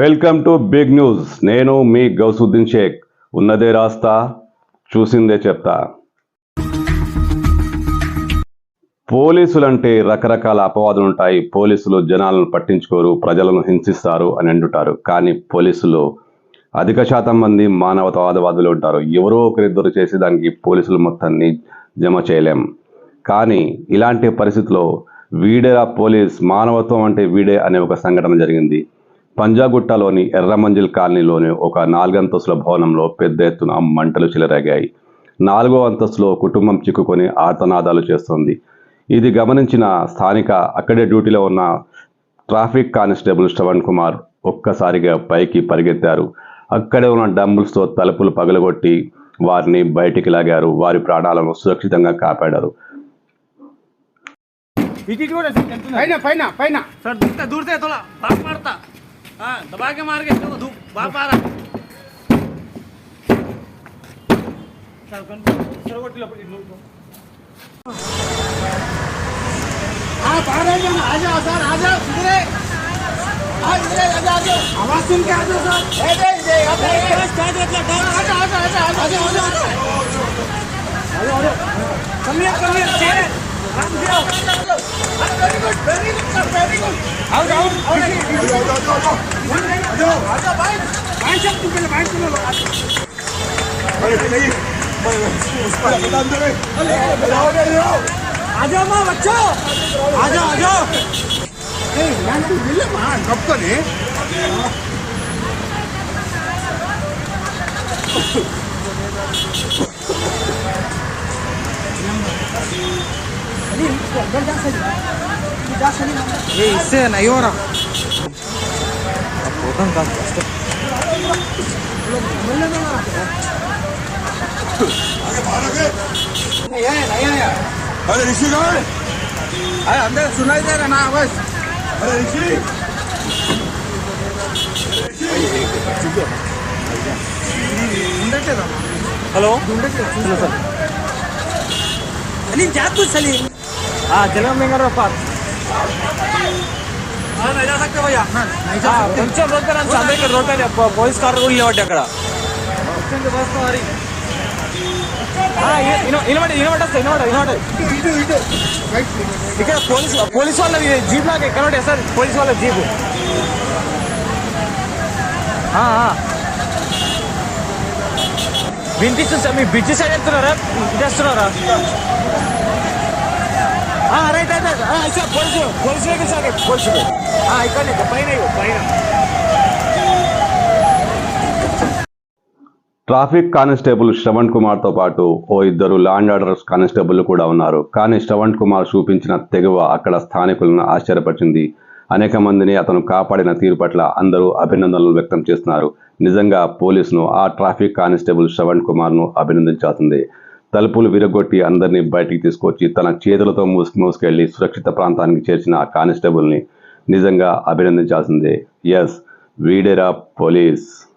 Welcome to big news. నేను మీ గౌసుద్దీన్ షేక్. ఉన్నదే రాస్తా చూసిందే చెప్తా. పోలీసులంటే రకరకాల అపవాదులు ఉంటాయి పోలీసులు జనాలను పట్టించుకోరు ప్రజలను హింసిస్తారు అని అంటుంటారు. కానీ పోలీసులు అధిక శాతం మంది మానవతావాదవాదులు ఉంటారు. ఎవరో ఒకరిద్దరు చేసి దానికి పోలీసులు మొత్తాన్ని జమ చేయలేం. కానీ ఇలాంటి పరిస్థితిలో వీడేరా పోలీస్? మానవత్వం అంటే వీడే అనే ఒక సంఘటన జరిగింది. పంజాగుట్టలోని ఎర్రమంజిల్ కాలనీలోని ఒక నాలుగంతస్తుల భవనంలో పెద్ద ఎత్తున మంటలు చెలరేగాయి. నాలుగో అంతస్తులో కుటుంబం చిక్కుకొని ఆర్తనాదాలు చేస్తోంది. ఇది గమనించిన స్థానిక అక్కడే డ్యూటీలో ఉన్న ట్రాఫిక్ కానిస్టేబుల్ శ్రవణ్ కుమార్ ఒక్కసారిగా పైకి పరిగెత్తారు. అక్కడే ఉన్న డంబుల్స్తో తలుపులు పగలగొట్టి వారిని బయటికి లాగారు. వారి ప్రాణాలను సురక్షితంగా కాపాడారు. ఇది కూడా పైన పైన పైన. దూరితే తొలా हाँ दबा के मार के चलो धूप बाप आ रहा आप आ रहे हैं आ जाओ सर आ जाओ इधरे। आवाज़ सुन के आ जाओ सर। दे दे दे अबे क्रश कर दे इतना डर आ जाओ आ जाओ आ जाओ आ जाओ आ जाओ। आ जाओ कम here, come आ जाओ आ जाओ। Very good, very good, sir. Out आओ आउट। आजा भाई भाई सब तू पहले भाई चलो अरे नहीं। आजा माँ बच्चो। आजा आजा। तो मिले माँ कब तो नहीं। अरे अंदर जा सकते हो रहा नहीं आया नहीं आया अरे ऋषि कहाँ है अरे अंदर सुनाई दे रहा ना आवाज अरे Rishi hello hello sir Salim जा तू सलीम हाँ चलो కొంచెం ఇక్కడ పోలీస్ కార్ కూడా లేవండి అక్కడ ఇనబడి ఇక్కడ పోలీస్ పోలీస్ వాళ్ళ జీప్ లాగా ఎక్కడ ఉంటాయి సార్ పోలీస్ వాళ్ళ జీప్ వినిపిస్తుంది సార్ మీ బ్రిడ్జ్ సైడ్ వెళ్తున్నారా చేస్తున్నారా right right right. Sir police police vehicle sir police ఇక్కడ పైన పైన. ట్రాఫిక్ కానిస్టేబుల్ శ్రవణ్ కుమార్తో పాటు ఓ ఇద్దరు లాండ్ ఆర్డర్స్ కానిస్టేబుల్ కూడా ఉన్నారు. కానీ శ్రవణ్ కుమార్ చూపించిన తెగువ అక్కడ స్థానికులను ఆశ్చర్యపరిచింది. అనేక మందిని అతను కాపాడిన తీరు పట్ల అందరూ అభినందనలు వ్యక్తం చేస్తున్నారు. నిజంగా పోలీసును ఆ ట్రాఫిక్ కానిస్టేబుల్ శ్రవణ్ కుమార్ను అభినందించాల్సిందే. తలుపులు విరగొట్టి అందరినీ బయటికి తీసుకొచ్చి తన చేతులతో మూసుకు మూసుకెళ్ళి సురక్షిత ప్రాంతానికి చేర్చిన ఆ కానిస్టేబుల్ని నిజంగా అభినందించాల్సిందే. ఎస్. వీడేరా పోలీస్.